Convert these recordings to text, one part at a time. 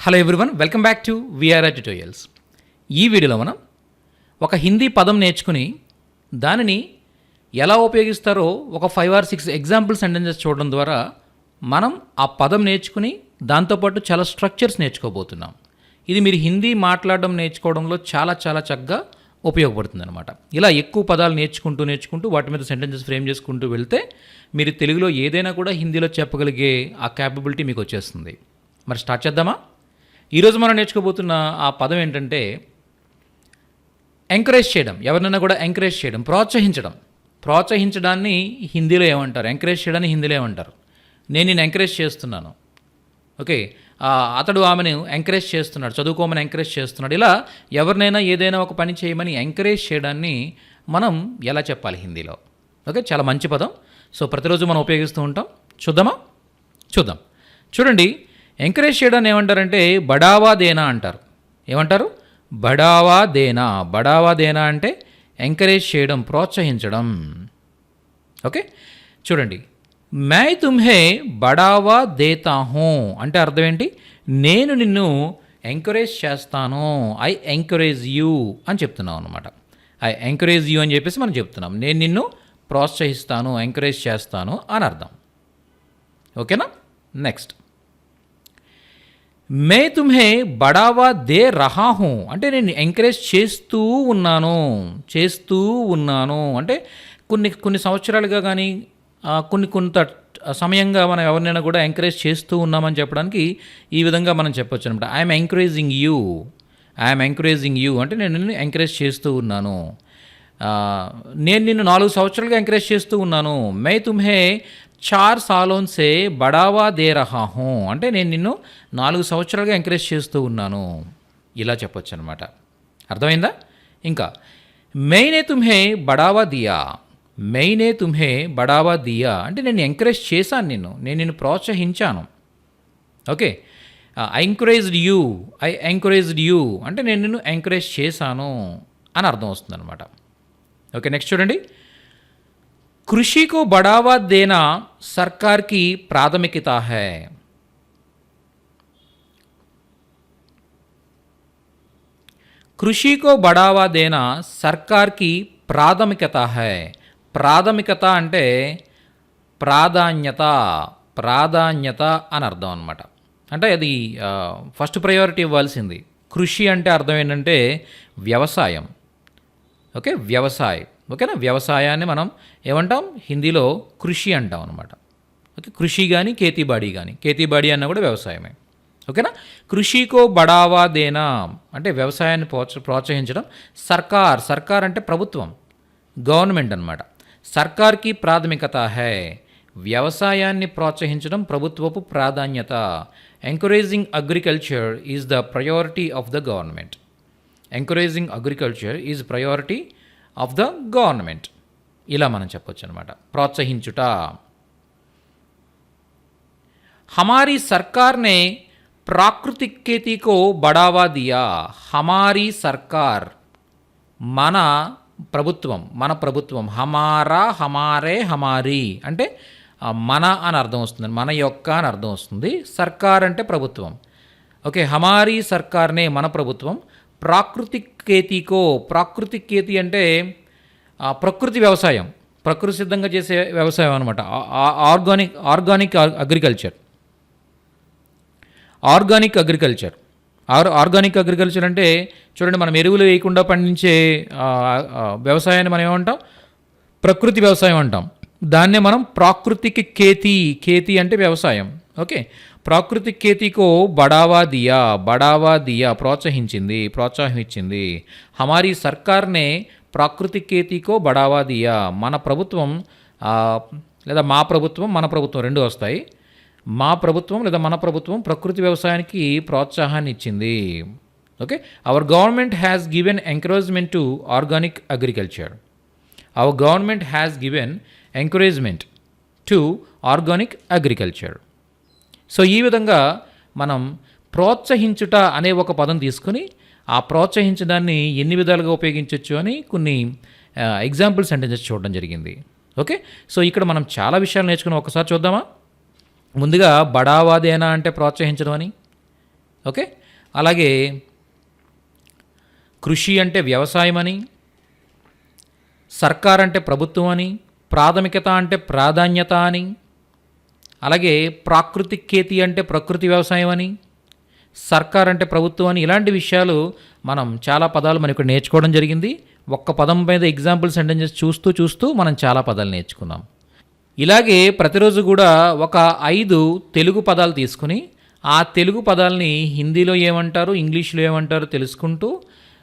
Hello everyone welcome back to VRR tutorials ఈ వీడియోలో మనం ఒక హిందీ పదం నేర్చుకుని దానిని ఎలా ఉపయోగిస్తారో ఒక five or six example sentences చూడడం ద్వారా మనం ఆ పదం నేర్చుకుని దాంతోపాటు చాలా స్ట్రక్చర్స్ నేర్చుకోబోతున్నాం. ఇది మీరు హిందీ మాట్లాడడం నేర్చుకోవడంలో చాలా చాలా చక్కగా ఉపయోగపడుతుంది అనమాట ఇలా ఎక్కువ పదాలు నేర్చుకుంటూ నేర్చుకుంటూ వాటి మీద సెంటెన్సెస్ ఫ్రేమ్ చేసుకుంటూ వెళ్తే మీరు తెలుగులో ఏదైనా కూడా హిందీలో చెప్పగలిగే ఆ క్యాపబిలిటీ మీకు వచ్చేస్తుంది. మరి స్టార్ట్ చేద్దామా? ఈరోజు మనం నేర్చుకోబోతున్న ఆ పదం ఏంటంటే ఎంకరేజ్ చేయడం. ఎవరినైనా కూడా ఎంకరేజ్ చేయడం ప్రోత్సహించడం. ప్రోత్సహించడాన్ని హిందీలో ఏమంటారు? ఎంకరేజ్ చేయడాన్ని హిందీలో ఏమంటారు? నేను నేను ఎంకరేజ్ చేస్తున్నాను. ఓకే? అతడు ఆమెను ఎంకరేజ్ చేస్తున్నాడు చదువుకోమని ఎంకరేజ్ చేస్తున్నాడు. ఇలా ఎవరినైనా ఏదైనా ఒక పని చేయమని ఎంకరేజ్ చేయడాన్ని మనం ఎలా చెప్పాలి హిందీలో? ఓకే? చాలా మంచి పదం. సో ప్రతిరోజు మనం ఉపయోగిస్తూ ఉంటాం. చూద్దామా? చూద్దాం. చూడండి ఎంకరేజ్ చేయడాన్ని ఏమంటారంటే బడావా దేనా అంటారు. ఏమంటారు? బడావా దేనా బడావా దేనా అంటే ఎంకరేజ్ చేయడం ప్రోత్సహించడం. ఓకే? చూడండి. మై తుమ్హే బడావా దేతా హూ అంటే అర్థం ఏంటి? నేను నిన్ను ఎంకరేజ్ చేస్తాను. ఐ ఎంకరేజ్ యూ అని చెప్తున్నాం అనమాట ఐ ఎంకరేజ్ యూ అని చెప్పేసి మనం చెప్తున్నాం. నేను నిన్ను ప్రోత్సహిస్తాను ఎంకరేజ్ చేస్తాను అని అర్థం. ఓకేనా? నెక్స్ట్. మే తుమ్హే బడావా దే రహా హూ అంటే నేను ఎంకరేజ్ చేస్తూ ఉన్నాను చేస్తూ ఉన్నాను. అంటే కొన్ని కొన్ని సంవత్సరాలుగా కానీ కొన్ని కొంత సమయంగా మనం ఎవరినైనా కూడా ఎంకరేజ్ చేస్తూ ఉన్నామని చెప్పడానికి ఈ విధంగా మనం చెప్పొచ్చు అనమాట I'm encouraging you I'm encouraging you అంటే నేను నిన్ను ఎంకరేజ్ చేస్తూ ఉన్నాను. నేను నిన్ను నాలుగు సంవత్సరాలుగా ఎంకరేజ్ చేస్తూ ఉన్నాను. మే తుమ్హే చార్ సాలోన్సే బడావా దే రహాహో అంటే నేను నిన్ను నాలుగు సంవత్సరాలుగా ఎంకరేజ్ చేస్తూ ఉన్నాను. ఇలా చెప్పొచ్చు అనమాట అర్థమైందా? ఇంకా మెయినే తుమ్హే బడావా దియా. మెయినే తుమ్హే బడావా దియా. అంటే నేను ఎంకరేజ్ చేశాను నిన్ను. నేను నిన్ను ప్రోత్సహించాను. Okay. I encouraged you. I encouraged you. అంటే నేను నిన్ను ఎంకరేజ్ చేశాను అని అర్థం వస్తుంది అనమాట ఓకే నెక్స్ట్ చూడండి. కృషి को बढ़ावा देना सरकार की प्राथमिकता है కృషి को बढ़ावा देना सरकार की ప్రాథమికత హై ప్రాథమికత అంటే ప్రాధాన్యత ప్రాధాన్యత అని అర్థం అనమాట అంటే అది ఫస్ట్ ప్రయారిటీ ఇవ్వాల్సింది కృషి అంటే అర్థం ఏంటంటే వ్యవసాయం ఓకే వ్యవసాయం ఓకేనా? వ్యవసాయాన్ని మనం ఏమంటాం? హిందీలో కృషి అంటాం అనమాట ఓకే? కృషి కానీ కేతీబాడీ కానీ కేతీబాడీ అన్న కూడా వ్యవసాయమే. ఓకేనా? కృషికో బడావా దేనా? అంటే వ్యవసాయాన్ని ప్రోత్స ప్రోత్సహించడం సర్కార్. సర్కార్ అంటే ప్రభుత్వం. గవర్నమెంట్ అనమాట సర్కార్కి ప్రాథమికత హై. వ్యవసాయాన్ని ప్రోత్సహించడం ప్రభుత్వపు ప్రాధాన్యత. Encouraging agriculture is the priority of the government. Encouraging agriculture is priority of the government. ఇలా మనం చెప్పొచ్చు అనమాట ప్రోత్సహించుట. హమారీ సర్కార్నే ప్రాకృతికేతికో బడావా దియా. హమారీ సర్కార్ మన ప్రభుత్వం మన ప్రభుత్వం. హమారా హమారే హమారీ. అంటే మన అని అర్థం వస్తుంది. మన యొక్క అని అర్థం వస్తుంది. సర్కార్ అంటే ప్రభుత్వం. ఓకే హమారీ సర్కార్నే మన ప్రభుత్వం. ప్రాకృతిక్ కేతికో ప్రాకృతిక్ కేతి అంటే ప్రకృతి వ్యవసాయం. ప్రకృతి సిద్ధంగా చేసే వ్యవసాయం అనమాట organic organic agriculture. Organic agriculture. Or organic agriculture అంటే చూడండి మనం ఎరువులు వేయకుండా పండించే వ్యవసాయాన్ని మనం ఏమంటాం? ప్రకృతి వ్యవసాయం అంటాం. దాన్నే మనం ప్రాకృతిక కేతి కేతి అంటే వ్యవసాయం. ఓకే? ప్రాకృతిక్ కేతికో బడావా దియా బడావా దియా ప్రోత్సహించింది ప్రోత్సాహం ఇచ్చింది హమారీ సర్కార్నే ప్రాకృతిక్ కేతికో బడావా దియా మన ప్రభుత్వం లేదా మా ప్రభుత్వం మన ప్రభుత్వం రెండు వస్తాయి. మా ప్రభుత్వం లేదా మన ప్రభుత్వం ప్రకృతి వ్యవసాయానికి ప్రోత్సాహాన్ని ఇచ్చింది okay? Our government has given encouragement to organic agriculture our government has given encouragement to organic agriculture so ఈ విధంగా మనం ప్రోత్సహించుట అనే ఒక పదం తీసుకొని ఆ ప్రోత్సహించడాన్ని ఎన్ని విధాలుగా ఉపయోగించవచ్చు అని కొన్ని ఎగ్జాంపుల్ సెంటెన్సెస్ చూడడం జరిగింది. ఓకే? సో ఇక్కడ మనం చాలా విషయాలు నేర్చుకుని ఒకసారి చూద్దామా? ముందుగా బడావాదేనా అంటే ప్రోత్సహించడం అని. ఓకే? అలాగే కృషి అంటే వ్యవసాయం అని. సర్కార్ అంటే ప్రభుత్వం అని. ప్రాథమికత అంటే ప్రాధాన్యత అని. అలాగే ప్రాకృతిక్ కేతి అంటే ప్రకృతి వ్యవసాయం అని సర్కార్ అంటే ప్రభుత్వం అని ఇలాంటి విషయాలు మనం చాలా పదాలు మనం ఇక్కడ నేర్చుకోవడం జరిగింది. ఒక్క పదం మీద ఎగ్జాంపుల్ సెంటెన్సెస్ చూస్తూ చూస్తూ మనం చాలా పదాలు నేర్చుకున్నాం. ఇలాగే ప్రతిరోజు కూడా ఒక ఐదు తెలుగు పదాలు తీసుకుని ఆ తెలుగు పదాలని హిందీలో ఏమంటారు ఇంగ్లీష్లో ఏమంటారు తెలుసుకుంటూ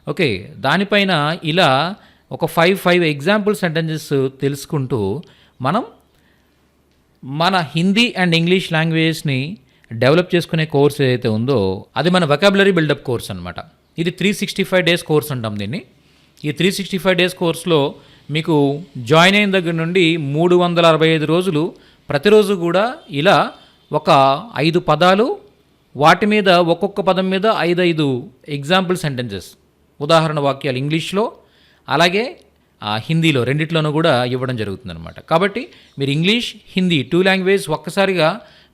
ఓకే దానిపైన ఇలా ఒక ఫైవ్ ఫైవ్ ఎగ్జాంపుల్ సెంటెన్సెస్ తెలుసుకుంటూ మనం మన హిందీ అండ్ ఇంగ్లీష్ లాంగ్వేజ్ని డెవలప్ చేసుకునే కోర్స్ ఏదైతే ఉందో అది మన వెకాబులరీ బిల్డప్ కోర్స్ అనమాట ఇది three sixty five days course అంటాం దీన్ని. ఈ త్రీ సిక్స్టీ ఫైవ్ డేస్ కోర్స్లో మీకు జాయిన్ అయిన దగ్గర నుండి మూడు వందల అరవై ఐదు రోజులు ప్రతిరోజు కూడా ఇలా ఒక ఐదు పదాలు వాటి మీద ఒక్కొక్క పదం మీద ఐదు ఐదు ఎగ్జాంపుల్ సెంటెన్సెస్ ఉదాహరణ వాక్యాలు ఇంగ్లీష్లో అలాగే హిందీలో రెండిట్లోనూ కూడా ఇవ్వడం జరుగుతుందన్నమాట. కాబట్టి మీరు ఇంగ్లీష్ హిందీ టూ లాంగ్వేజ్ ఒక్కసారిగా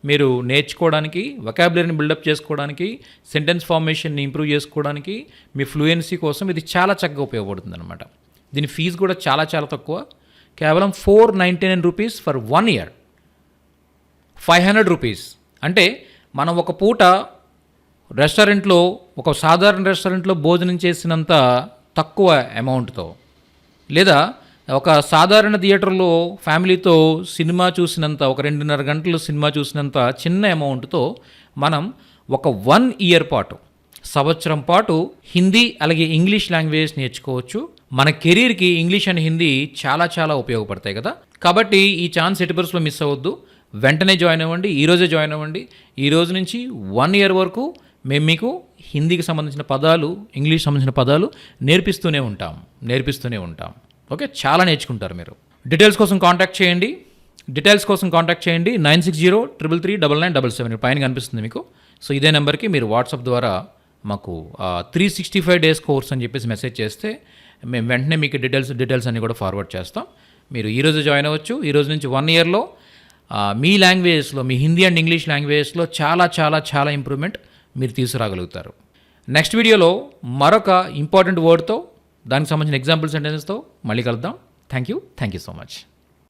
మీరు నేర్చుకోవడానికి వొకాబులరీని బిల్డప్ చేసుకోవడానికి సెంటెన్స్ ఫార్మేషన్ని ఇంప్రూవ్ చేసుకోవడానికి మీ ఫ్లూయెన్సీ కోసం ఇది చాలా చక్కగా ఉపయోగపడుతుంది అనమాట దీని ఫీజు కూడా చాలా చాలా తక్కువ. కేవలం four ninety nine rupees for one year five hundred rupees అంటే మనం ఒక పూట రెస్టారెంట్లో ఒక సాధారణ రెస్టారెంట్లో భోజనం చేసినంత తక్కువ అమౌంట్తో లేదా ఒక సాధారణ థియేటర్లో ఫ్యామిలీతో సినిమా చూసినంత ఒక రెండున్నర గంటలు సినిమా చూసినంత చిన్న అమౌంట్తో మనం ఒక వన్ ఇయర్ పాటు సంవత్సరం పాటు హిందీ అలాగే ఇంగ్లీష్ లాంగ్వేజ్ నేర్చుకోవచ్చు. మన కెరీర్కి ఇంగ్లీష్ అండ్ హిందీ చాలా చాలా ఉపయోగపడతాయి కదా. కాబట్టి ఈ ఛాన్స్ ఎటుబర్స్లో మిస్ అవ్వద్దు. వెంటనే జాయిన్ అవ్వండి ఈ రోజే జాయిన్ అవ్వండి. ఈ రోజు నుంచి వన్ ఇయర్ వరకు మేము మీకు హిందీకి సంబంధించిన పదాలు ఇంగ్లీష్ సంబంధించిన పదాలు నేర్పిస్తూనే ఉంటాం నేర్పిస్తూనే ఉంటాం. ఓకే? చాలా నేర్చుకుంటారు మీరు. డీటెయిల్స్ కోసం కాంటాక్ట్ చేయండి. డీటెయిల్స్ కోసం కాంటాక్ట్ చేయండి. Nine six zero triple three double nine double seven పైన కనిపిస్తుంది మీకు. సో ఇదే నెంబర్కి మీరు వాట్సాప్ ద్వారా మాకు three sixty five days course అని చెప్పేసి మెసేజ్ చేస్తే మేము వెంటనే మీకు డీటెయిల్స్ డీటెయిల్స్ అన్ని కూడా ఫార్వర్డ్ చేస్తాం. మీరు ఈరోజు జాయిన్ అవ్వచ్చు. ఈ రోజు నుంచి వన్ ఇయర్లో మీ లాంగ్వేజ్లో మీ హిందీ అండ్ ఇంగ్లీష్ లాంగ్వేజ్లో చాలా చాలా చాలా ఇంప్రూవ్మెంట్ మీరు తీసుకురాగలుగుతారు. నెక్స్ట్ వీడియోలో మరొక ఇంపార్టెంట్ వర్డ్తో దానికి సంబంధించిన ఎగ్జాంపుల్ సెంటెన్స్తో మళ్ళీ కలుద్దాం. Thank you thank you so much